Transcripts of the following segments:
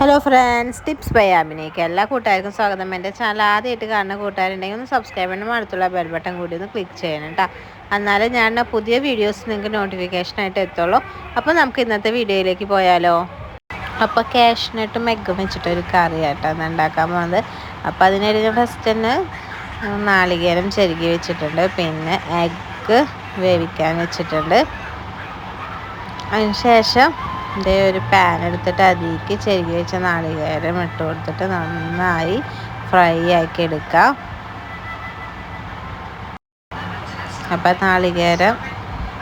Hello friends tips by ആമിനേക്ക് എല്ലാ കൂട്ടുകാർക്കും സ്വാഗതം. എന്റെ ചാനൽ ആദ്യമായിട്ട് കാണുന്ന കൂട്ടുകാരുണ്ടെങ്കിൽ ഒന്ന് സബ്സ്ക്രൈബ് ചെയ്യണം അടുത്തുള്ള ബെൽ ബട്ടൺ കൂടി ഒന്ന് ക്ലിക്ക് ചെയ്യണം കേട്ടോ. എന്നാലും ഞാൻ പുതിയ വീഡിയോസ് നിങ്ങൾക്ക് നോട്ടിഫിക്കേഷനായിട്ട് എത്തുള്ളൂ. അപ്പോൾ നമുക്ക് ഇന്നത്തെ വീഡിയോയിലേക്ക് പോയാലോ? അപ്പോൾ ക്യാഷിനിട്ട് മെഗ്ഗം വെച്ചിട്ടൊരു കറി ആയിട്ടോ അന്ന് ഉണ്ടാക്കാൻ പോകുന്നത്. അപ്പോൾ അതിനൊരു ഫസ്റ്റ് തന്നെ നാളികേരം ചെരുകി വെച്ചിട്ടുണ്ട്. പിന്നെ എഗ്ഗ് വേവിക്കാൻ വെച്ചിട്ടുണ്ട്. അതിന് ശേഷം ഇതേ ഒരു പാൻ എടുത്തിട്ട് അതിലേക്ക് ചെരുകി വെച്ച നാളികേരം ഇട്ട് കൊടുത്തിട്ട് നന്നായി ഫ്രൈ ആക്കി എടുക്കാം. അപ്പം നാളികേരം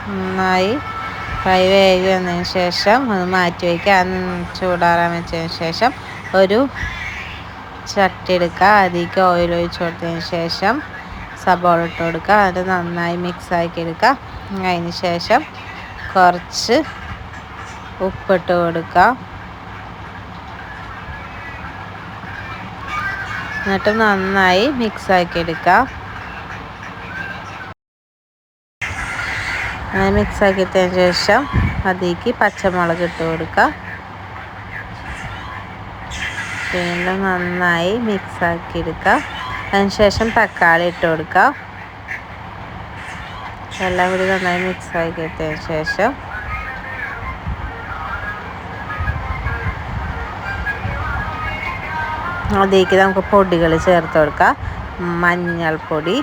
നന്നായി ഫ്രൈ വേഗി വന്നതിന് ശേഷം അത് മാറ്റി വയ്ക്കുക ചൂടാറാൻ വെച്ചതിന് ശേഷം ഒരു ചട്ടി എടുക്കുക. അതിലേക്ക് ഓയിൽ ഒഴിച്ച് കൊടുത്തതിന് ശേഷം സബോള ഇട്ട് കൊടുക്കുക. അത് നന്നായി മിക്സ് ആക്കി എടുക്കുക. അതിന് ശേഷം കുറച്ച് ഉപ്പിട്ട് കൊടുക്കാം. എന്നിട്ട് നന്നായി മിക്സ് ആക്കി എടുക്കാം. അങ്ങനെ മിക്സ് ആക്കിയതിന് ശേഷം അതിലേക്ക് പച്ചമുളക് ഇട്ട് കൊടുക്കാം. വീണ്ടും നന്നായി മിക്സ് ആക്കി എടുക്കാം. അതിനുശേഷം തക്കാളി ഇട്ട് കൊടുക്കാം. എല്ലാം കൂടി നന്നായി മിക്സ് ആക്കിയതിന് ശേഷം അതിലേക്ക് നമുക്ക് പൊടികൾ ചേർത്ത് കൊടുക്കാം. മഞ്ഞൾപ്പൊടി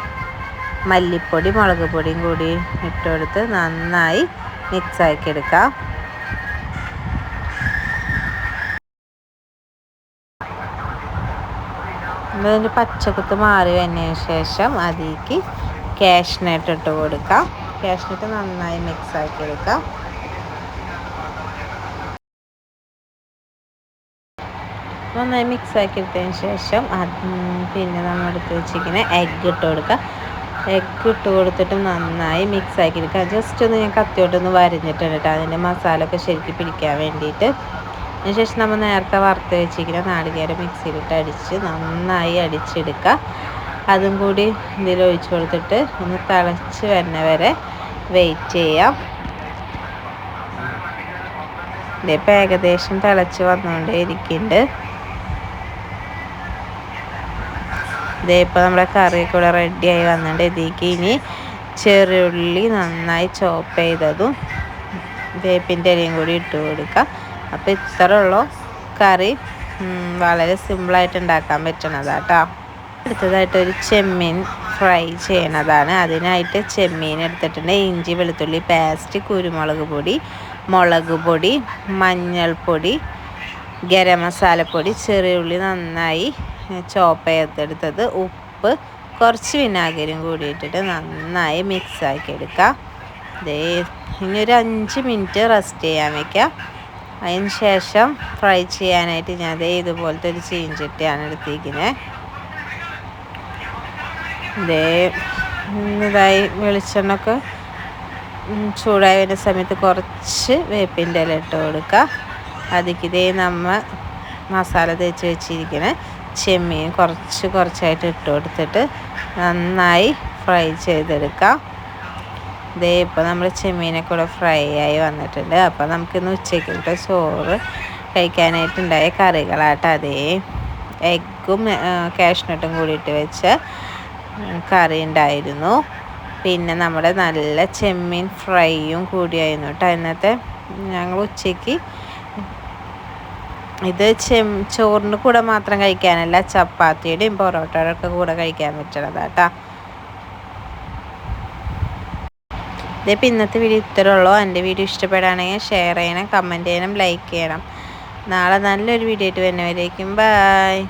മല്ലിപ്പൊടി മുളക് പൊടിയും കൂടി ഇട്ട് കൊടുത്ത് നന്നായി മിക്സാക്കി എടുക്കാം. അതിന്റെ പച്ചക്കുത്ത് മാറി വന്നതിന് ശേഷം അതിലേക്ക് ക്യാഷ്നട്ട് ഇട്ട് കൊടുക്കാം. ക്യാഷ്നട്ട് നന്നായി മിക്സാക്കി എടുക്കാം. നന്നായി മിക്സ് ആക്കി എടുത്തതിന് ശേഷം പിന്നെ നമ്മൾ എടുത്ത് വെച്ചിരിക്കുന്ന എഗ്ഗ് ഇട്ട് കൊടുക്കുക. എഗ്ഗ് ഇട്ട് കൊടുത്തിട്ട് നന്നായി മിക്സ് ആക്കി എടുക്കുക ജസ്റ്റ് ഒന്ന് ഞാൻ കത്തിയോട്ടൊന്ന് വരഞ്ഞിട്ടുണ്ട് കേട്ടോ. അതിന്റെ മസാല ഒക്കെ ശരിക്കും പിടിക്കാൻ വേണ്ടിയിട്ട്. അതിനുശേഷം നമ്മൾ നേരത്തെ വറുത്ത് വെച്ചിരിക്കുന്ന നാളികേരം മിക്സിയിലിട്ട് അടിച്ച് നന്നായി അടിച്ചെടുക്കുക. അതും കൂടി ഇതിൽ കൊടുത്തിട്ട് ഒന്ന് തിളച്ച് വരുന്ന വരെ വെയിറ്റ് ചെയ്യാം. ഇതിപ്പോൾ ഏകദേശം തിളച്ച് വന്നുകൊണ്ടേ ഇരിക്കുന്നുണ്ട്. ഇതേ ഇപ്പോൾ നമ്മുടെ കറിയൊക്കെ ഇവിടെ റെഡിയായി വന്നിട്ടുണ്ട്. ഇതിലേക്ക് ഇനി ചെറിയുള്ളി നന്നായി ചോപ്പ് ചെയ്തതും വേപ്പിന്റെ ഇലയും കൂടി ഇട്ട് കൊടുക്കുക അപ്പോൾ ഇത്ര ഉള്ളൂ കറി. വളരെ സിമ്പിളായിട്ട് ഉണ്ടാക്കാൻ പറ്റണതാണ് കേട്ടോ അടുത്തതായിട്ട് ഒരു ചെമ്മീൻ ഫ്രൈ ചെയ്യണതാണ്. അതിനായിട്ട് ചെമ്മീൻ എടുത്തിട്ടുണ്ട്. ഇഞ്ചി വെളുത്തുള്ളി പേസ്റ്റ് കുരുമുളക് പൊടി മുളക് പൊടി മഞ്ഞൾപ്പൊടി ഗരം മസാലപ്പൊടി ചെറിയ ഉള്ളി നന്നായി ചോപ്പ് ചെയ്തെടുത്തത് ഉപ്പ് കുറച്ച് വിനാഗിരിയും കൂടി ഇട്ടിട്ട് നന്നായി മിക്സ് ആക്കി എടുക്കുക ദേ ഇനി ഒരു അഞ്ച് മിനിറ്റ് റെസ്റ്റ് ചെയ്യാൻ വയ്ക്കുക അതിന് ശേഷം ഫ്രൈ ചെയ്യാനായിട്ട് ഞാൻ അതേ ഇതുപോലത്തെ ഒരു ചീഞ്ചട്ടിയാണ് എടുത്തിരിക്കുന്നത് ഇതേ ഇതായി വെളിച്ചെണ്ണൊക്കെ ചൂടായി വരുന്ന സമയത്ത് കുറച്ച് വേപ്പിന്റെ ഇല ഇട്ട് കൊടുക്കുക അതിക്കിതേ നമ്മൾ മസാല തേച്ച് വെച്ചിരിക്കണേ ചെമ്മീൻ കുറച്ച് കുറച്ചായിട്ട് ഇട്ട് കൊടുത്തിട്ട് നന്നായി ഫ്രൈ ചെയ്തെടുക്കാം. ഇതേ ഇപ്പോൾ നമ്മൾ ചെമ്മീനൊക്കെ കൂടെ ഫ്രൈ ആയി വന്നിട്ടുണ്ട്. അപ്പോൾ നമുക്കിന്ന് ഉച്ചയ്ക്കത്തെ ചോറ് കഴിക്കാനായിട്ടുണ്ടായ കറികളായിട്ട് അതേ എഗ്ഗും കാഷ്നട്ടും കൂടിയിട്ട് വെച്ച കറി ഉണ്ടായിരുന്നു. പിന്നെ നമ്മുടെ നല്ല ചെമ്മീൻ ഫ്രൈയും കൂടിയായിരുന്നു കേട്ടോ ഇന്നത്തെ ഞങ്ങൾ ഉച്ചയ്ക്ക് ഇത് ചെം ചോറിന്റെ കൂടെ മാത്രം കഴിക്കാനല്ല ചപ്പാത്തിയുടെയും പൊറോട്ടയുടെ ഒക്കെ കൂടെ കഴിക്കാൻ പറ്റണതാട്ടാ. ഇതിപ്പോൾ ഇന്നത്തെ വീഡിയോ ഇത്രേ ഉള്ളൂ. എന്റെ വീഡിയോ ഇഷ്ടപ്പെടുകയാണെങ്കിൽ ഷെയർ ചെയ്യണം കമന്റ് ചെയ്യണം ലൈക്ക് ചെയ്യണം. നാളെ നല്ലൊരു വീഡിയോ ആയിട്ട് വരുന്നവരേക്കും ബായ്